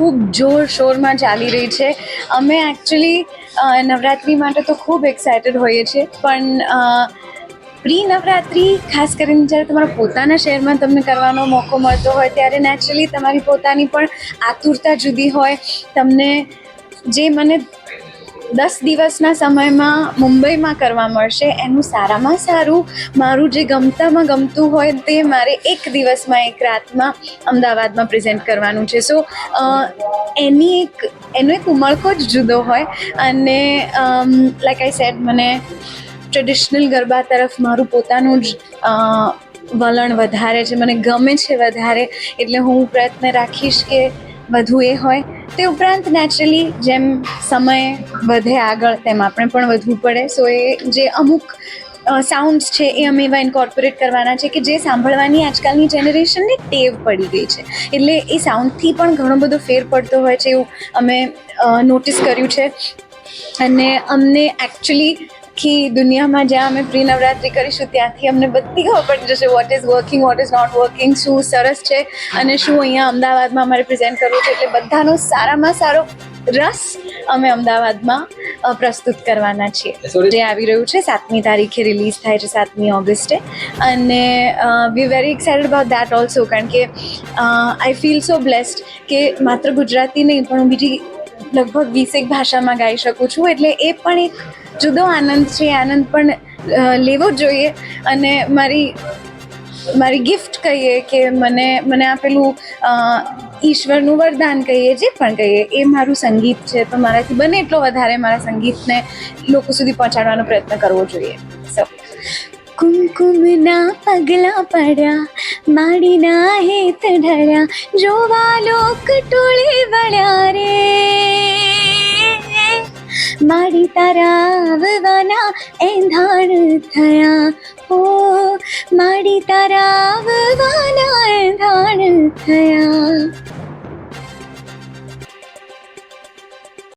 ખૂબ જોરશોરમાં ચાલી રહી છે. અમે એકચ્યુઅલી નવરાત્રિ માટે તો ખૂબ એક્સાઇટેડ હોઈએ છીએ, પણ પ્રી નવરાત્રી ખાસ કરીને જ્યારે તમારા પોતાના શહેરમાં તમને કરવાનો મોકો મળતો હોય, ત્યારે નેચરલી તમારી પોતાની પણ આતુરતા જુદી હોય. તમને જે મને દસ દિવસના સમયમાં મુંબઈમાં કરવા મળશે. એનું સારામાં સારું. મારું જે ગમતામાં ગમતું હોય તે મારે એક દિવસમાં એક રાતમાં અમદાવાદમાં પ્રેઝન્ટ કરવાનું છે. સો એની એક, એનો એક ઉમળકો જ જુદો હોય. અને લાઈક આઈ સેડ મને ટ્રેડિશનલ ગરબા તરફ મારું પોતાનું જ વલણ વધારે છે. મને ગમે છે વધારે. એટલે હું પ્રયત્ન રાખીશ કે વધુ એ હોય, તે ઉપરાંત નેચરલી જેમ સમય વધે આગળ, તેમ આપણે પણ વધવું પડે. સો એ જે અમુક સાઉન્ડ્સ છે, એ અમે એવા ઇન્કોર્પોરેટ કરવાના છે કે જે સાંભળવાની આજકાલની જનરેશનને ટેવ પડી ગઈ છે. એટલે એ સાઉન્ડથી પણ ઘણો બધો ફેર પડતો હોય છે એવું અમે નોટિસ કર્યું છે. અને અમને એકચ્યુઅલી આખી દુનિયામાં જ્યાં અમે પ્રી નવરાત્રિ કરીશું ત્યાંથી અમને બધી ખબર પડી જશે what is working what is not working શું સરસ છે અને શું અહીંયા અમદાવાદમાં અમારે પ્રેઝન્ટ કરવું છે. એટલે બધાનો સારામાં સારો રસ અમે અમદાવાદમાં પ્રસ્તુત કરવાના છીએ. જે આવી રહ્યું છે સાતમી તારીખે રિલીઝ થાય છે સાતમી ઓગસ્ટે. અને we very excited about that also કારણ કે આઈ ફીલ સો બ્લેસ્ડ કે માત્ર ગુજરાતી નહીં પણ હું બીજી લગભગ વીસેક ભાષામાં ગાઈ શકું છું. એટલે એ પણ એક જુદો આનંદ છે. આનંદ પણ લેવો જોઈએ. અને મારી મારી ગિફ્ટ કહીએ કે મને મને આપેલું ઈશ્વરનું વરદાન કહીએ, જે પણ કહીએ, એ મારું સંગીત છે. તો મારાથી બને એટલો વધારે મારા સંગીતને લોકો સુધી પહોંચાડવાનો પ્રયત્ન કરવો જોઈએ. સો કુમકુમના પગલા પડ્યા, માડીના હેત ઢળ્યા જોવા લોક ટોળે વળ્યા રે. માડી તારા આવવાના એંધાણ થયા. હો મારી તારા આવવાના એંધાણ થયા.